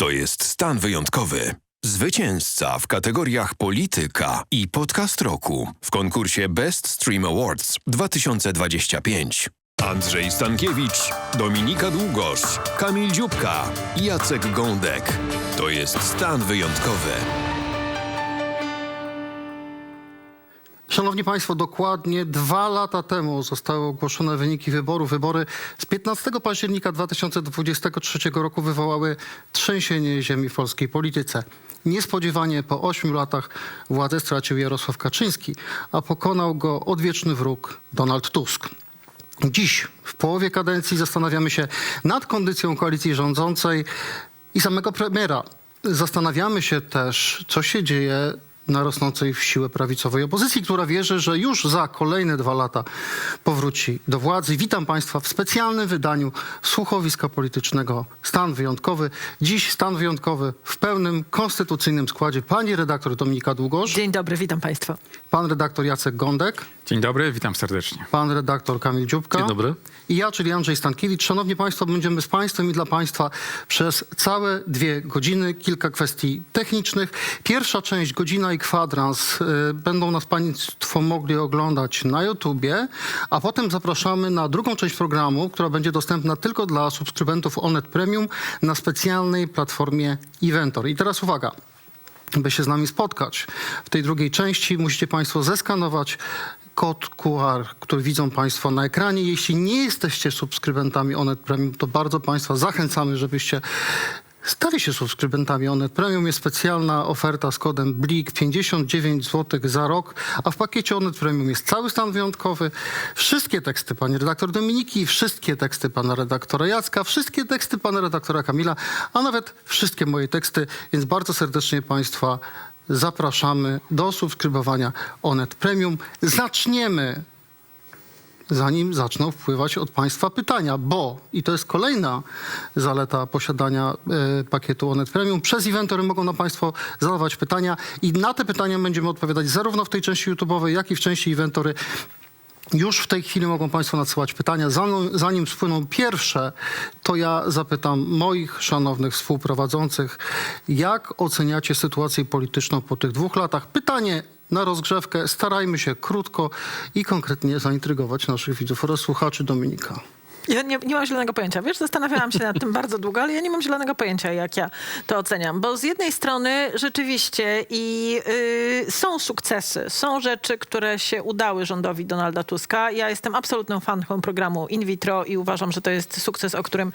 To jest stan wyjątkowy. Zwycięzca w kategoriach Polityka i Podcast Roku w konkursie Best Stream Awards 2025. Andrzej Stankiewicz, Dominika Długosz, Kamil Dziubka, Jacek Gądek. To jest stan wyjątkowy. Szanowni Państwo, dokładnie dwa lata temu zostały ogłoszone wyniki wyborów. Wybory z 15 października 2023 roku wywołały trzęsienie ziemi w polskiej polityce. Niespodziewanie po ośmiu latach władzę stracił Jarosław Kaczyński, a pokonał go odwieczny wróg Donald Tusk. Dziś, w połowie kadencji, zastanawiamy się nad kondycją koalicji rządzącej i samego premiera. Zastanawiamy się też, co się dzieje na rosnącej w siłę prawicowej opozycji, która wierzy, że już za kolejne dwa lata powróci do władzy. Witam Państwa w specjalnym wydaniu słuchowiska politycznego Stan Wyjątkowy. Dziś stan wyjątkowy w pełnym konstytucyjnym składzie. Pani redaktor Dominika Długosz, Dzień dobry, witam Państwa. pan redaktor Jacek Gądek, Dzień dobry, witam serdecznie. pan redaktor Kamil Dziubka. Dzień dobry. I ja, czyli Andrzej Stankiewicz. Szanowni Państwo, będziemy z Państwem i dla Państwa przez całe dwie godziny. Kilka kwestii technicznych. Pierwsza część, godzina i kwadrans, y, będą nas Państwo mogli oglądać na YouTubie, a potem zapraszamy na drugą część programu, która będzie dostępna tylko dla subskrybentów Onet Premium na specjalnej platformie Eventor. I teraz uwaga by się z nami spotkać. W tej drugiej części musicie Państwo zeskanować kod QR, który widzą Państwo na ekranie. Jeśli nie jesteście subskrybentami Onet Premium, to bardzo Państwa zachęcamy, żebyście stali się subskrybentami Onet Premium. Jest specjalna oferta z kodem BLIK 59 zł za rok, a w pakiecie Onet Premium jest cały stan wyjątkowy, wszystkie teksty pani redaktor Dominiki, wszystkie teksty pana redaktora Jacka, wszystkie teksty pana redaktora Kamila, a nawet wszystkie moje teksty, więc bardzo serdecznie Państwa zapraszamy do subskrybowania Onet Premium. Zaczniemy zanim zaczną wpływać od Państwa pytania, bo, i to jest kolejna zaleta posiadania e, pakietu Onet Premium, przez Eventory mogą na Państwo zadawać pytania i na te pytania będziemy odpowiadać zarówno w tej części YouTube'owej, jak i w części Eventory. Już w tej chwili mogą Państwo nadsyłać pytania. Zanim, zanim spłyną pierwsze, to ja zapytam moich szanownych współprowadzących, jak oceniacie sytuację polityczną po tych dwóch latach? Pytanie na rozgrzewkę. Starajmy się krótko i konkretnie zaintrygować naszych widzów oraz słuchaczy Dominika. Ja nie, nie mam zielonego pojęcia. Wiesz, zastanawiałam się nad tym bardzo długo, ale ja nie mam zielonego pojęcia, jak ja to oceniam. Bo z jednej strony rzeczywiście i y, są sukcesy, są rzeczy, które się udały rządowi Donalda Tuska. Ja jestem absolutną fanką programu in vitro i uważam, że to jest sukces, o którym,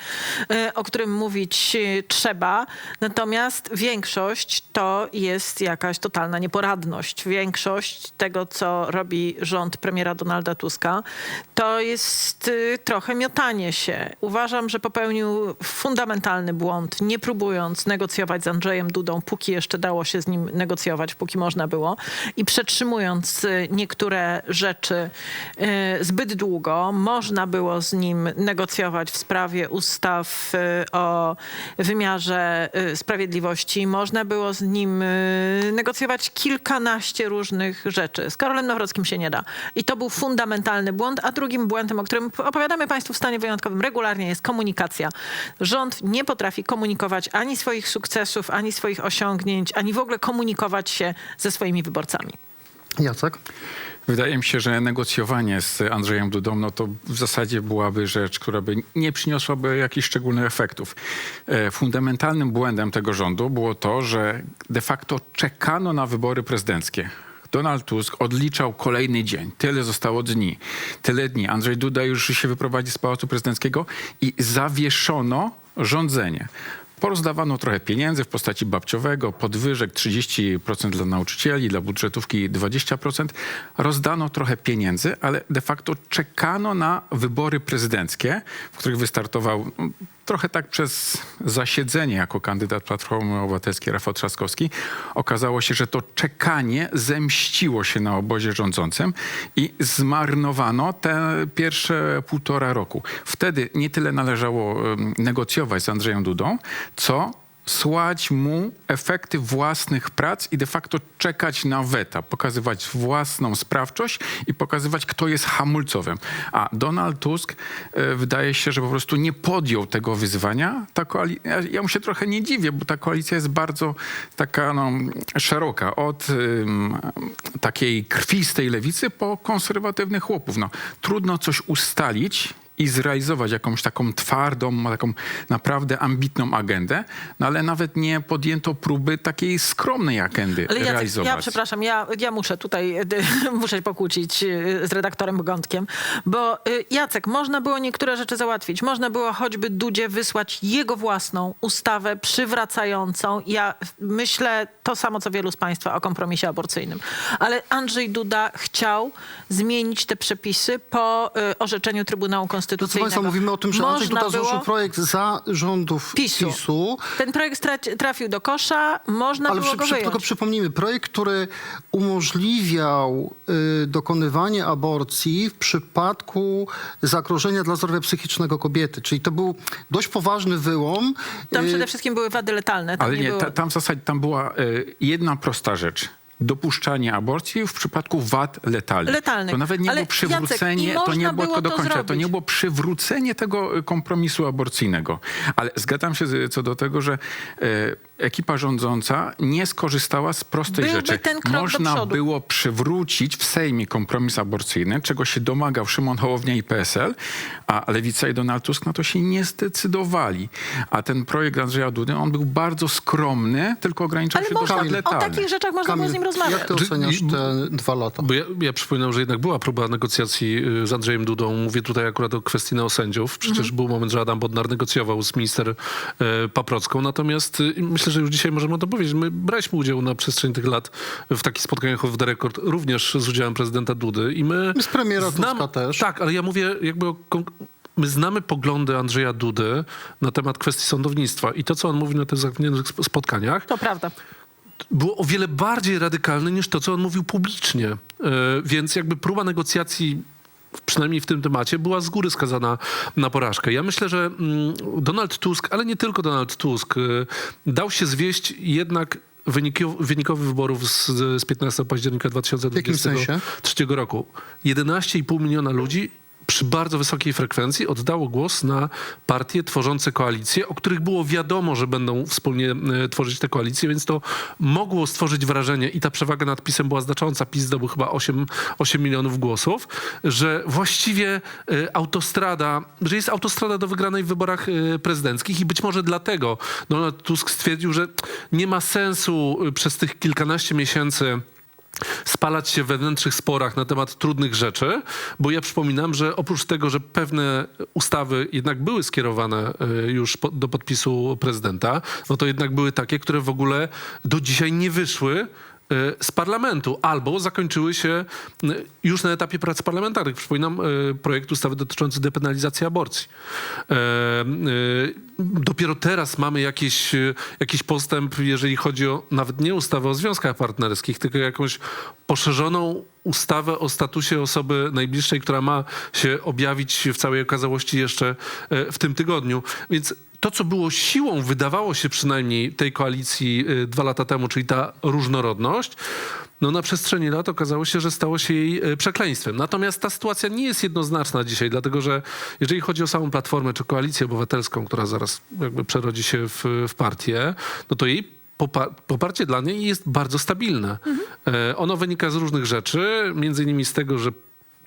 y, o którym mówić y, trzeba. Natomiast większość to jest jakaś totalna nieporadność. Większość tego, co robi rząd premiera Donalda Tuska, to jest y, trochę miotanie się. Uważam, że popełnił fundamentalny błąd, nie próbując negocjować z Andrzejem Dudą, póki jeszcze dało się z nim negocjować, póki można było, i przetrzymując y, niektóre rzeczy y, zbyt długo, można było z nim negocjować w sprawie ustaw y, o wymiarze sprawiedliwości, można było z nim negocjować kilkanaście różnych rzeczy. Z Karolem Nawrockim się nie da. I to był fundamentalny błąd, a drugim błędem, o którym opowiadamy Państwu w stanie wyjątkowym regularnie jest komunikacja. Rząd nie potrafi komunikować ani swoich sukcesów, ani swoich osiągnięć, ani w ogóle komunikować się ze swoimi wyborcami. Jacek? Wydaje mi się, że negocjowanie z Andrzejem Dudą, no to w zasadzie byłaby rzecz, która by nie przyniosłaby jakichś szczególnych efektów. E, Fundamentalnym błędem tego rządu było to, że de facto czekano na wybory prezydenckie. Donald Tusk odliczał kolejny dzień. Tyle zostało dni. Tyle dni. Andrzej Duda już się wyprowadzi z Pałacu Prezydenckiego i zawieszono rządzenie. Porozdawano trochę pieniędzy w postaci babciowego, podwyżek 30% dla nauczycieli, dla budżetówki 20%. Rozdano trochę pieniędzy, ale de facto czekano na wybory prezydenckie, w których wystartował no, trochę tak przez zasiedzenie jako kandydat Platformy Obywatelskiej Rafał Trzaskowski. Okazało się, że to czekanie zemściło się na obozie rządzącym i zmarnowano te pierwsze półtora roku. Wtedy nie tyle należało negocjować z Andrzejem Dudą, co słać mu efekty własnych prac i de facto czekać na weta, pokazywać własną sprawczość i pokazywać, kto jest hamulcowym. A Donald Tusk e, wydaje się, że po prostu nie podjął tego wyzwania. Ta ja, ja mu się trochę nie dziwię, bo ta koalicja jest bardzo taka no, szeroka. Od ym, takiej krwistej lewicy po konserwatywnych chłopów. No, trudno coś ustalić i zrealizować jakąś taką twardą, taką naprawdę ambitną agendę, no ale nawet nie podjęto próby takiej skromnej agendy Ale realizować. ja przepraszam, ja, ja muszę tutaj y, muszę pokłócić y, z redaktorem Gądkiem, bo y, Jacek, można było niektóre rzeczy załatwić. Można było choćby Dudzie wysłać jego własną ustawę przywracającą. Ja myślę to samo, co wielu z Państwa o kompromisie aborcyjnym. Ale Andrzej Duda chciał zmienić te przepisy po orzeczeniu Trybunału Proszę Konstytucyjnego. Państwa, mówimy o tym, że Andrzej Duda złożył projekt za rządów PiSu. PiSu. Ten projekt trafił do kosza, można Ale było przy, go wyjąć. tylko przypomnijmy, projekt, który umożliwiał y, dokonywanie aborcji w przypadku zagrożenia dla zdrowia psychicznego kobiety. Czyli to był dość poważny wyłom. Tam Y, przede wszystkim były wady letalne. Tam Ale nie, było... ta, tam w zasadzie tam była e, jedna prosta rzecz. Dopuszczanie aborcji w przypadku wad letalnych. Letalnych. To nawet nie Ale było przywrócenie, Jacek, to nie było było to do to nie było przywrócenie tego e, kompromisu aborcyjnego. Ale zgadzam się co do tego, że e, ekipa rządząca nie skorzystała z prostej Byłby rzeczy. ten krok do Można było przywrócić w Sejmie kompromis aborcyjny, czego się domagał Szymon Hołownia i PSL, a Lewica i Donald Tusk na to się nie zdecydowali. A ten projekt Andrzeja Dudy, on był bardzo skromny, tylko ograniczał Ale się do można, wad o letalnych. takich rzeczach można było Kamil, z nim rozmawiać. jak ty oceniasz te dwa lata? Bo ja, ja przypominam, że jednak była próba negocjacji y, z Andrzejem Dudą. Mówię tutaj akurat o kwestii neosędziów. Przecież Mhm. był moment, że Adam Bodnar negocjował z minister e, Paprocką. Natomiast y, myślę, że już dzisiaj możemy to powiedzieć. My braliśmy udział na przestrzeni tych lat w takich spotkaniach off the record, również z udziałem prezydenta Dudy. I my Z premiera Tuska też. Tak, ale ja mówię jakby o... kon- My znamy poglądy Andrzeja Dudy na temat kwestii sądownictwa i to, co on mówi na tych zamkniętych spotkaniach, To prawda. było o wiele bardziej radykalne niż to, co on mówił publicznie. E, Więc jakby próba negocjacji, przynajmniej w tym temacie, była z góry skazana na porażkę. Ja myślę, że mm, Donald Tusk, ale nie tylko Donald Tusk, e, dał się zwieść jednak wynikowi wyborów z, z 15 października jakim sensie? 2023 roku. 11,5 miliona ludzi przy bardzo wysokiej frekwencji oddało głos na partie tworzące koalicje, o których było wiadomo, że będą wspólnie e, tworzyć te koalicje, więc to mogło stworzyć wrażenie i ta przewaga nad PiSem była znacząca. PiS zdobył chyba 8, 8 milionów głosów, że właściwie e, autostrada, że jest autostrada do wygranej w wyborach e, prezydenckich i być może dlatego Donald Tusk stwierdził, że nie ma sensu przez tych kilkanaście miesięcy spalać się w wewnętrznych sporach na temat trudnych rzeczy, bo ja przypominam, że oprócz tego, że pewne ustawy jednak były skierowane y, już do podpisu prezydenta, no to jednak były takie, które w ogóle do dzisiaj nie wyszły z parlamentu albo zakończyły się y, już na etapie prac parlamentarnych. Przypominam y, projekt ustawy dotyczący depenalizacji aborcji. Y, Dopiero teraz mamy jakiś, y, jakiś postęp, jeżeli chodzi o nawet nie ustawę o związkach partnerskich, tylko jakąś poszerzoną ustawę o statusie osoby najbliższej, która ma się objawić w całej okazałości jeszcze w tym tygodniu. Więc to, co było siłą, wydawało się przynajmniej tej koalicji y, dwa lata temu, czyli ta różnorodność, no na przestrzeni lat okazało się, że stało się jej e, przekleństwem. Natomiast ta sytuacja nie jest jednoznaczna dzisiaj, dlatego że jeżeli chodzi o samą Platformę czy Koalicję Obywatelską, która zaraz jakby przerodzi się w, w partię, no to jej popa- poparcie dla niej jest bardzo stabilne. E, ono wynika z różnych rzeczy, między innymi z tego, że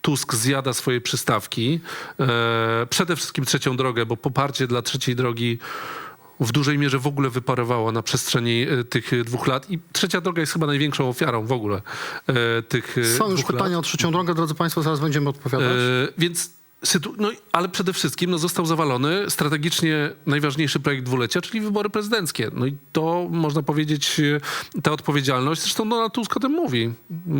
Tusk zjada swoje przystawki. E, przede wszystkim trzecią drogę, bo poparcie dla trzeciej drogi w dużej mierze w ogóle wyparowało na przestrzeni e, tych e, dwóch lat. I trzecia droga jest chyba największą ofiarą w ogóle tych Są już dwóch lat. pytania o trzecią drogę, drodzy Państwo, zaraz będziemy odpowiadać. Więc no, ale przede wszystkim no, został zawalony strategicznie najważniejszy projekt dwulecia, czyli wybory prezydenckie. No i to można powiedzieć, e, ta odpowiedzialność, zresztą Donald Tusk o tym mówi.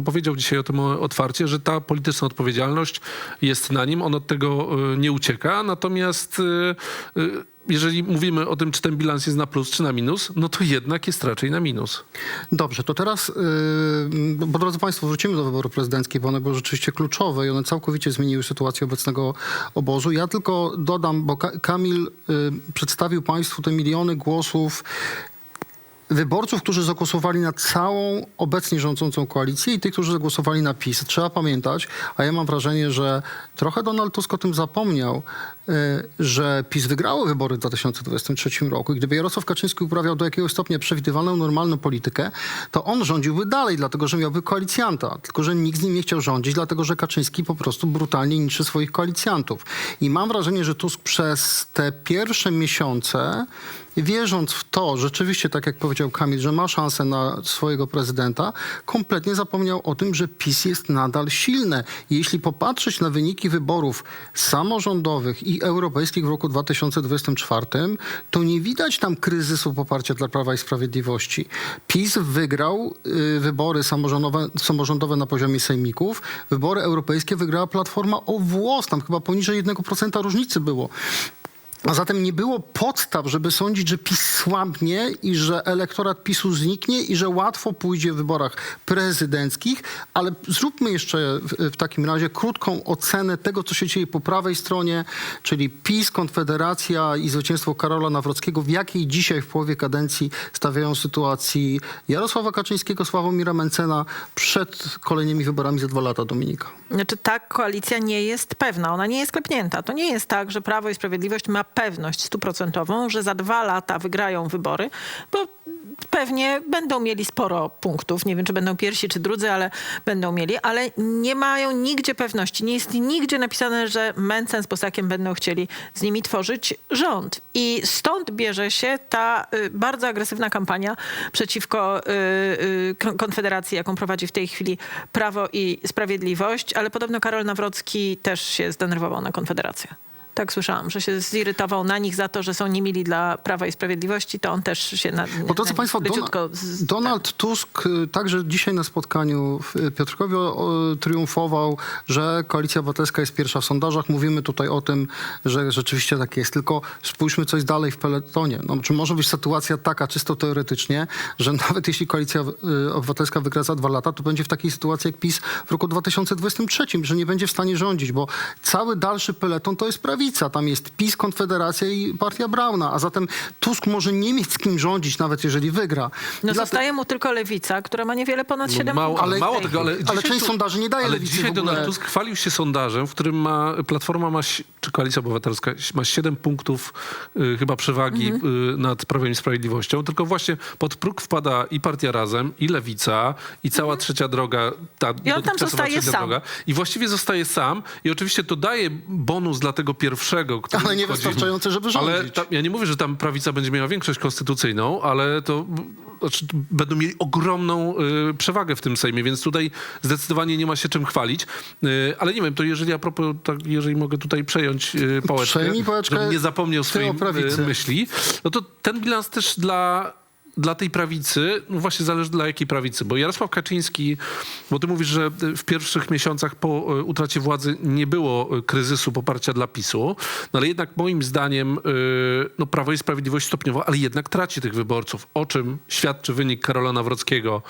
Powiedział dzisiaj o tym otwarcie, że ta polityczna odpowiedzialność jest na nim, on od tego e, nie ucieka, natomiast e, jeżeli mówimy o tym, czy ten bilans jest na plus, czy na minus, no to jednak jest raczej na minus. Dobrze, to teraz, yy, bo drodzy Państwo, wrócimy do wyborów prezydenckich, bo one były rzeczywiście kluczowe i one całkowicie zmieniły sytuację obecnego obozu. Ja tylko dodam, bo Ka- Kamil yy, przedstawił Państwu te miliony głosów wyborców, którzy zagłosowali na całą obecnie rządzącą koalicję i tych, którzy zagłosowali na PiS. Trzeba pamiętać, a ja mam wrażenie, że trochę Donald Tusk o tym zapomniał, że PiS wygrało wybory w 2023 roku i gdyby Jarosław Kaczyński uprawiał do jakiegoś stopnia przewidywalną, normalną politykę, to on rządziłby dalej, dlatego że miałby koalicjanta. Tylko, że nikt z nim nie chciał rządzić, dlatego że Kaczyński po prostu brutalnie niczy swoich koalicjantów. I mam wrażenie, że Tusk przez te pierwsze miesiące wierząc w to, rzeczywiście, tak jak powiedział Kamil, że ma szansę na swojego prezydenta, kompletnie zapomniał o tym, że PiS jest nadal silne. Jeśli popatrzeć na wyniki wyborów samorządowych i europejskich w roku 2024, to nie widać tam kryzysu poparcia dla Prawa i Sprawiedliwości. PiS wygrał y, wybory samorządowe, samorządowe na poziomie sejmików, wybory europejskie wygrała Platforma o włos, tam chyba poniżej 1% różnicy było. A zatem nie było podstaw, żeby sądzić, że PiS słabnie i że elektorat PiSu zniknie i że łatwo pójdzie w wyborach prezydenckich, ale zróbmy jeszcze w, takim razie krótką ocenę tego, co się dzieje po prawej stronie, czyli PiS, Konfederacja i zwycięstwo Karola Nawrockiego, w jakiej dzisiaj w połowie kadencji stawiają sytuacji Jarosława Kaczyńskiego, Sławomira Mencena przed kolejnymi wyborami za dwa lata, Dominika. Znaczy ta koalicja nie jest pewna, ona nie jest klepnięta. To nie jest tak, że Prawo i Sprawiedliwość ma pewność stuprocentową, że za dwa lata wygrają wybory, bo pewnie będą mieli sporo punktów. Nie wiem, czy będą pierwsi, czy drudzy, ale będą mieli, ale nie mają nigdzie pewności. Nie jest nigdzie napisane, że Mencen z Bosakiem będą chcieli z nimi tworzyć rząd. I stąd bierze się ta y, bardzo agresywna kampania przeciwko y, y, Kon- Konfederacji, jaką prowadzi w tej chwili Prawo i Sprawiedliwość, ale podobno Karol Nawrocki też się zdenerwował na Konfederację. Tak słyszałam, że się zirytował na nich za to, że są niemili dla Prawa i Sprawiedliwości, to on też się na, Bo drodzy na Państwo, Dona, leciutko z- Donald Tusk y, także dzisiaj na spotkaniu w y, Piotrkowie triumfował, że Koalicja Obywatelska jest pierwsza w sondażach. Mówimy tutaj o tym, że rzeczywiście tak jest. Tylko spójrzmy coś dalej w peletonie. No, czy może być sytuacja taka, czysto teoretycznie, że nawet jeśli Koalicja y, Obywatelska wygra za dwa lata, to będzie w takiej sytuacji jak PiS w roku 2023, że nie będzie w stanie rządzić, bo cały dalszy peleton to jest prawica. Tam jest PiS, Konfederacja i Partia Brauna, a zatem Tusk może nie mieć z kim rządzić, nawet jeżeli wygra. No Dla- zostaje mu tylko Lewica, która ma niewiele ponad 7 mało, punktów. ale mało tego, ale, ale dzisiaj część tu- sondaży nie daje Ale lewicy dzisiaj. Donald Tusk chwalił się sondażem, w którym ma Platforma ma, czy Koalicja Obywatelska ma 7 punktów y, chyba przewagi Mhm. y, nad Prawem i Sprawiedliwością, tylko właśnie pod próg wpada i Partia Razem, i Lewica, i cała trzecia droga, ta. I on tam zostaje trzecia sam. droga. I właściwie zostaje sam i oczywiście to daje bonus dla tego pierwszego, który Ale nie wchodzi- wystarczający, żeby Ale rządzić. tam, ja nie mówię, że tam prawica będzie miała większość konstytucyjną, ale to znaczy, będą mieli ogromną y, przewagę w tym Sejmie, więc tutaj zdecydowanie nie ma się czym chwalić. Y, ale nie wiem, to jeżeli a propos, tak, jeżeli mogę tutaj przejąć y, pałeczkę, Przejmij pałeczkę, nie zapomniał swojej prawicy. myśli, no to ten bilans też dla dla tej prawicy, no właśnie zależy dla jakiej prawicy, bo Jarosław Kaczyński, bo ty mówisz, że w pierwszych miesiącach po e, utracie władzy nie było e, kryzysu poparcia dla PiSu, no ale jednak moim zdaniem e, no Prawo i Sprawiedliwość stopniowo, ale jednak traci tych wyborców, o czym świadczy wynik Karola Nawrockiego.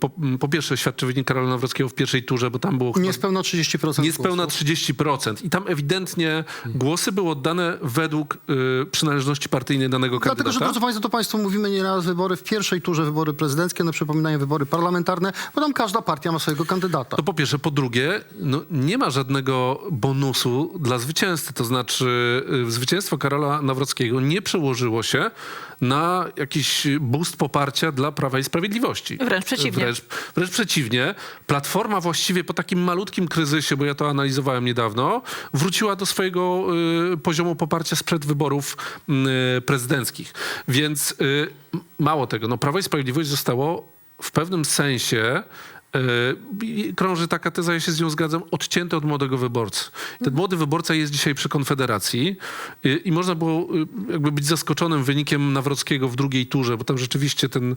Po, po pierwsze świadczy wynik Karola Nawrockiego w pierwszej turze, bo tam było Niespełna 30%. Niespełna głosów. 30%. I tam ewidentnie głosy były oddane według y, przynależności partyjnej danego Dlatego, że kandydata. drodzy Państwo, to Państwu mówimy nieraz wybory w pierwszej turze, wybory prezydenckie, no przypominają wybory parlamentarne, bo tam każda partia ma swojego kandydata. To po pierwsze. Po drugie, no, nie ma żadnego bonusu dla zwycięzcy. To znaczy y, zwycięstwo Karola Nawrockiego nie przełożyło się na jakiś boost poparcia dla Prawa i Sprawiedliwości. Wręcz przeciwnie. Wręcz, wręcz przeciwnie. Platforma właściwie po takim malutkim kryzysie, bo ja to analizowałem niedawno, wróciła do swojego y, poziomu poparcia sprzed wyborów y, prezydenckich. Więc y, mało tego, no Prawo i Sprawiedliwość zostało w pewnym sensie krąży taka teza, ja się z nią zgadzam, odcięte od młodego wyborcy. Ten młody wyborca jest dzisiaj przy Konfederacji yy, i można było yy, jakby być zaskoczonym wynikiem Nawrockiego w drugiej turze, bo tam rzeczywiście ten,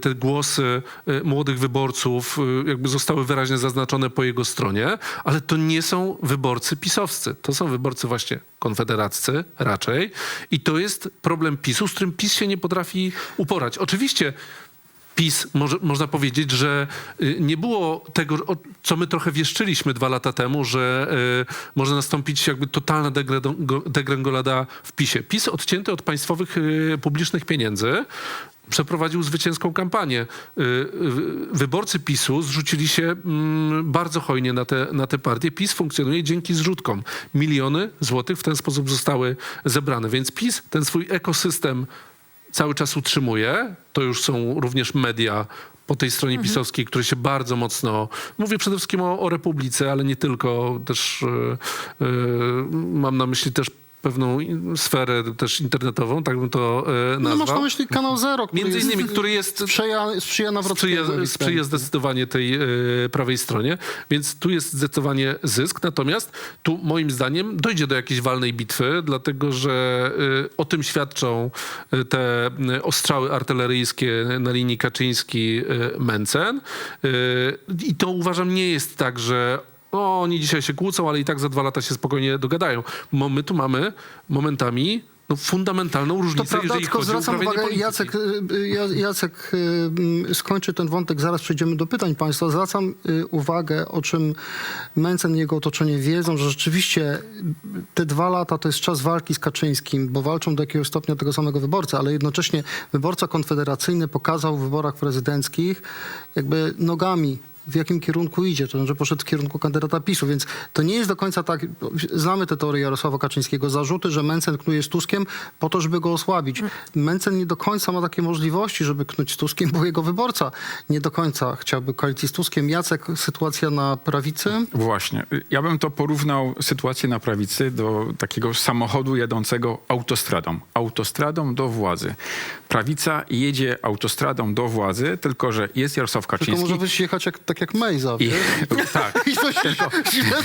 te głosy młodych wyborców jakby zostały wyraźnie zaznaczone po jego stronie, ale to nie są wyborcy pisowscy. To są wyborcy właśnie konfederaccy raczej i to jest problem PiSu, z którym PiS się nie potrafi uporać. Oczywiście PiS, może, można powiedzieć, że y, nie było tego, co my trochę wieszczyliśmy dwa lata temu, że y, może nastąpić jakby totalna degrengolada w PiSie. PiS odcięty od państwowych y, publicznych pieniędzy przeprowadził zwycięską kampanię. Y, Wyborcy PiSu zrzucili się mm, bardzo hojnie na te, na te partie. PiS funkcjonuje dzięki zrzutkom. Miliony złotych w ten sposób zostały zebrane. Więc PiS ten swój ekosystem cały czas utrzymuje. To już są również media po tej stronie pisowskiej, które się bardzo mocno... Mówię przede wszystkim o, o Republice, ale nie tylko. Też y, y, mam na myśli też pewną sferę też internetową, tak bym to e, No, nazwał. masz na myśli kanał Zero, który Między jest, innymi, który jest sprzyja, sprzyja nawrotowi. sprzyja, sprzyja zdecydowanie tej e, prawej stronie, więc tu jest zdecydowanie zysk. Natomiast tu moim zdaniem dojdzie do jakiejś walnej bitwy, dlatego że e, o tym świadczą te ostrzały artyleryjskie na linii Kaczyński-Mencen. I to uważam nie jest tak, że o, oni dzisiaj się kłócą, ale i tak za dwa lata się spokojnie dogadają. Bo my tu mamy momentami no, fundamentalną To różnicę, prawda, jeżeli tylko zwracam uwagę, polityki. Jacek, y, Ja- Jacek y, skończy ten wątek, zaraz przejdziemy do pytań Państwa. Zwracam y, uwagę, o czym Mencen i jego otoczenie wiedzą, że rzeczywiście te dwa lata to jest czas walki z Kaczyńskim, bo walczą do jakiegoś stopnia tego samego wyborcy, ale jednocześnie wyborca konfederacyjny pokazał w wyborach prezydenckich jakby nogami w jakim kierunku idzie, to znaczy poszedł w kierunku kandydata PiSu, więc to nie jest do końca tak, znamy te teorie Jarosława Kaczyńskiego, zarzuty, że Mencen knuje z Tuskiem po to, żeby go osłabić. Mencen nie do końca ma takie możliwości, żeby knuć z Tuskiem, bo jego wyborca nie do końca chciałby koalicji z Tuskiem. Jacek, sytuacja na prawicy? Właśnie. Ja bym to porównał sytuację na prawicy do takiego samochodu jadącego autostradą. Autostradą do władzy. Prawica jedzie autostradą do władzy, tylko że jest Jarosław Tylko Kaczyński. może byś jechać jak, tak jak Mejza, I, tak. I to się źle.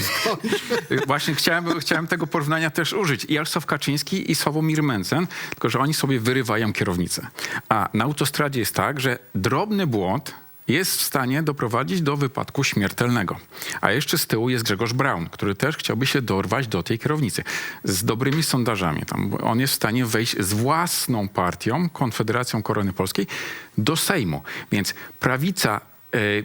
Właśnie chciałem, chciałem tego porównania też użyć. I Jarosław Kaczyński i Sławomir Mencen, tylko że oni sobie wyrywają kierownicę. A na autostradzie jest tak, że drobny błąd jest w stanie doprowadzić do wypadku śmiertelnego. A jeszcze z tyłu jest Grzegorz Braun, który też chciałby się dorwać do tej kierownicy. Z dobrymi sondażami. Tam on jest w stanie wejść z własną partią, Konfederacją Korony Polskiej, do Sejmu. Więc prawica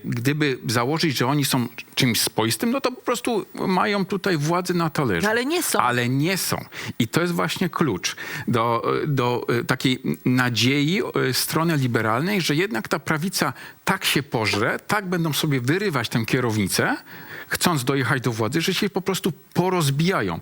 gdyby założyć, że oni są czymś swoistym, no to po prostu mają tutaj władzę na talerzu. Ale nie są. Ale nie są. I to jest właśnie klucz do, do e, takiej nadziei e, strony liberalnej, że jednak ta prawica tak się pożre, tak będą sobie wyrywać tę kierownicę, chcąc dojechać do władzy, że się po prostu porozbijają.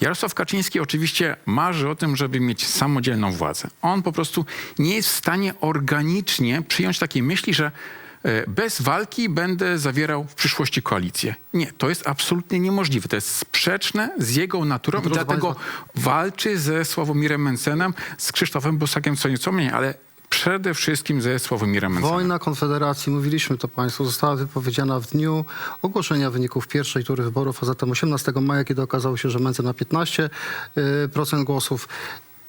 Jarosław Kaczyński oczywiście marzy o tym, żeby mieć samodzielną władzę. On po prostu nie jest w stanie organicznie przyjąć takiej myśli, że e, bez walki będę zawierał w przyszłości koalicję. Nie, to jest absolutnie niemożliwe. To jest sprzeczne z jego naturą i Drodzy dlatego państwo. walczy ze Sławomirem Mencenem, z Krzysztofem Bosakiem co nieco mniej, ale przede wszystkim ze Sławomirem Mencenem. Wojna Konfederacji, mówiliśmy to Państwu, została wypowiedziana w dniu ogłoszenia wyników pierwszej tury wyborów, a zatem 18 maja, kiedy okazało się, że Mencen ma 15% y, procent głosów.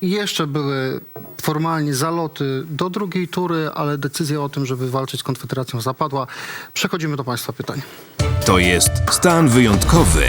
Jeszcze były formalnie zaloty do drugiej tury, ale decyzja o tym, żeby walczyć z Konfederacją zapadła. Przechodzimy do Państwa pytań. To jest stan wyjątkowy.